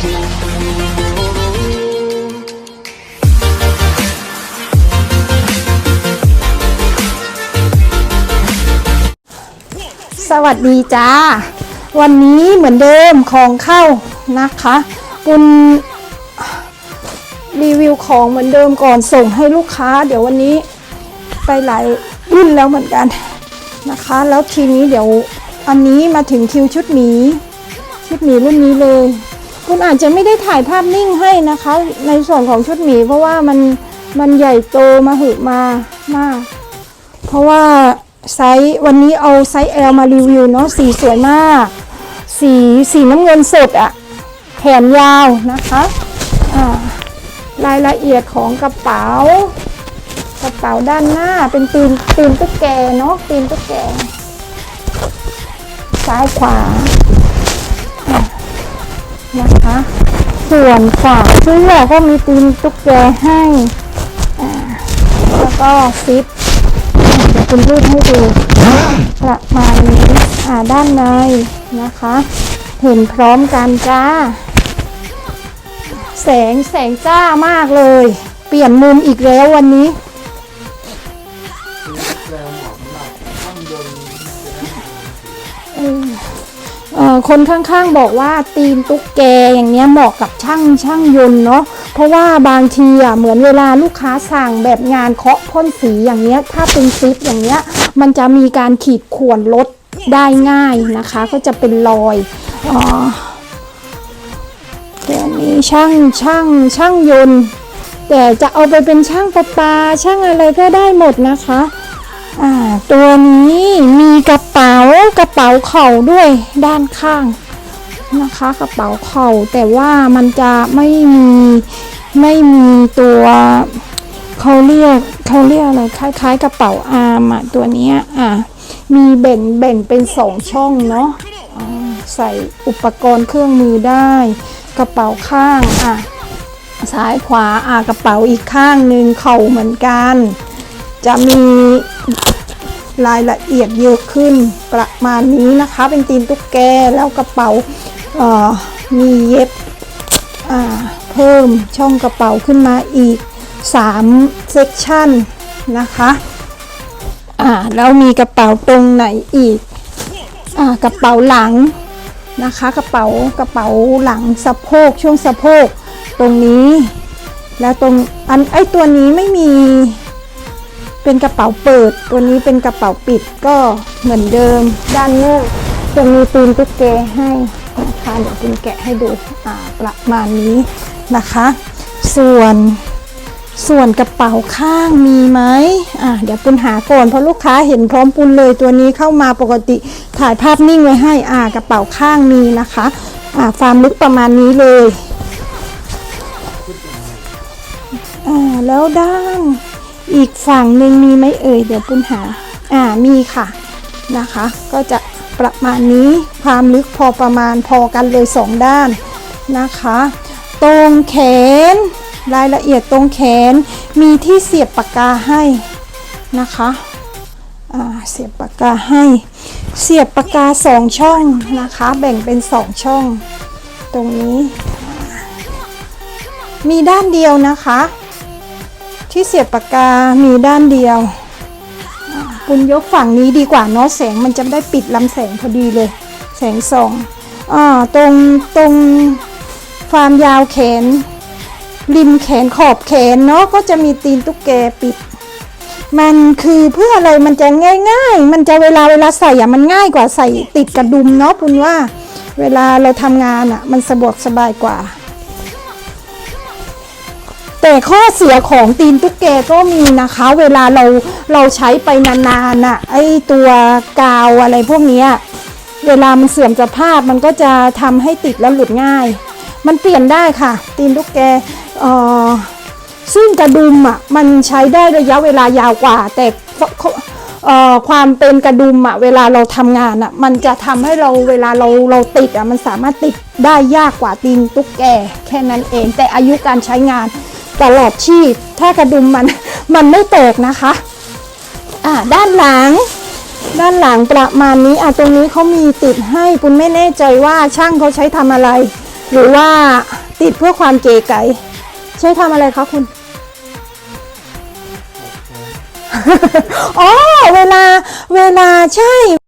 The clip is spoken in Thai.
สวัสดีจ้า วันนี้เหมือนเดิมของเข้านะคะปุณรีวิวของเหมือนเดิมก่อนส่งให้ลูกค้า เดี๋ยววันนี้ไปหลายรุ่นแล้วเหมือนกันนะคะ แล้วทีนี้เดี๋ยวอันนี้มาถึงคิวชุดหมี ชุดหมีรุ่นนี้เลย คุณอาจจะไม่ได้ถ่ายภาพนิ่งให้นะคะ ในส่วนของชุดหมี เพราะว่ามันมันใหญ่โตมาหึมามาก เพราะว่าไซส์วันนี้เอาไซส์ L มารีวิวเนาะสีสวยมาก สีสีน้ำเงินสดอะแขนยาวนะคะอ่ารายละเอียดของกระเป๋ากระเป๋าด้านหน้าเป็นตีนตีนตุ๊กแกเนาะตีนตุ๊กแกซ้ายขวา นะคะ ส่วนขวาเสื้อก็มีตีนตุ๊กแกให้แล้วก็ซิปเดี๋ยวคุณรูดให้ดูประมาณนี้อ่าด้านในนะคะ เห็นพร้อมกันจ้า แสงแสงจ้ามากเลย เปลี่ยนมุมอีกแล้ววันนี้ คนข้างๆบอกว่าตีนตุ๊กแกอย่างเนี้ยเหมาะกับช่างช่างยนต์เนาะเพราะว่าบางทีอะเหมือนเวลาลูกค้าสั่งแบบงานเคาะพ่นสีอย่างเนี้ยถ้าเป็นซิปอย่างเนี้ยมันจะมีการขีดข่วนลดได้ง่ายนะคะ ก็จะเป็นรอยอ๋อตัวนี้ช่างช่างช่างยนต์ แต่จะเอาไปเป็นช่างประปาช่างอะไรก็ได้หมดนะคะ อ่าตัวนี้มีกระเป๋ากระเป๋าเข่าด้วยด้านข้างนะคะกระเป๋าเข่าแต่ว่ามันจะไม่มีไม่มีตัวเขาเรียกเขาเรียกอะไรคล้าย ๆ กระเป๋าอาร์มอะตัวเนี้ยอะมีแบ่งแบ่งเป็นสองช่องเนาะใส่อุปกรณ์เครื่องมือได้ กระเป๋าข้างอะซ้ายขวาอะกระเป๋าอีกข้างหนึ่งเข่าเหมือนกัน จะมีรายละเอียดเยอะขึ้นประมาณนี้นะคะ เป็นตีนตุ๊กแกแล้วกระเป๋ามีเย็บเพิ่มช่องกระเป๋าขึ้นมาอีก3เซกชันนะคะอ่าแล้วมีกระเป๋าตรงไหนอีกอ่ากระเป๋าหลังนะคะ กระเป๋ากระเป๋าหลังสะโพกช่วงสะโพกตรงนี้ แล้วตรงอันไอตัวนี้ไม่มี เป็นกระเป๋าเปิด ตัวนี้เป็นกระเป๋าปิดก็เหมือนเดิม ด้านนู้นจะมีตีนตุ๊กแกให้นะคะเดี๋ยวคุณแกะให้ดูอ่าประมาณนี้นะคะ ส่วนส่วนกระเป๋าข้างมีไหมอ่าเดี๋ยวปุณหาก่อนเพราะลูกค้าเห็นพร้อมปุณเลยตัวนี้เข้ามาปกติถ่ายภาพนิ่งไว้ให้อ่ากระเป๋าข้างมีนะคะอ่าความลึกประมาณนี้เลยอ่าแล้วด้าน อีกฝั่งหนึ่งมีไหมเอ่ยเดี๋ยวปุณหา อ่ามีค่ะนะคะ ก็จะประมาณนี้ความลึกพอประมาณพอกันเลยสองด้านนะคะ ตรงแขน รายละเอียดตรงแขนมีที่เสียบปากกาให้นะคะเสียบปากกาให้ เสียบปากกาสองช่องนะคะ แบ่งเป็นสองช่อง ตรงนี้ มีด้านเดียวนะคะ ที่เสียบปากกามีด้านเดียว คุณยกฝั่งนี้ดีกว่าเนาะแสงมันจะได้ปิดลำแสงพอดีเลย แสงส่องอ่าตรงตรงความยาวแขน ริมแขนขอบแขนเนาะก็จะมีตีนตุ๊กแกปิด มันคือเพื่ออะไรมันจะง่ายๆ มันจะเวลาเวลาใส่อะมันง่ายกว่าใส่ติดกระดุมเนาะคุณว่า เวลาเราทำงานอะมันสะดวกสบายกว่า แต่ข้อเสียของตีนตุ๊กแกก็มีนะคะ เวลาเราเราใช้ไปนานๆน่ะไอตัวกาวอะไรพวกนี้เวลามันเสื่อมสภาพมันก็จะทำให้ติดแล้วหลุดง่าย มันเปลี่ยนได้ค่ะ ตีนตุ๊กแกเอ่อซึ่งกระดุมอะมันใช้ได้ระยะเวลายาวกว่า แต่ความเป็นกระดุมอะเวลาเราทำงานอะมันจะทำให้เราเวลาเราเราติดอะมันสามารถติดได้ยากกว่าตีนตุ๊กแกแค่นั้นเอง แต่อายุการใช้งาน ตลอดชีพ ถ้ากระดุมมันมันไม่แตกนะคะอ่าด้านหลัง ด้านหลังประมาณนี้อะตรงนี้เขามีติดให้ปุณไม่แน่ใจว่าช่างเขาใช้ทำอะไร หรือว่าติดเพื่อความเก๋ไก๋ใช้ทำอะไรคะคุณอ๋อเวลาเวลาใช่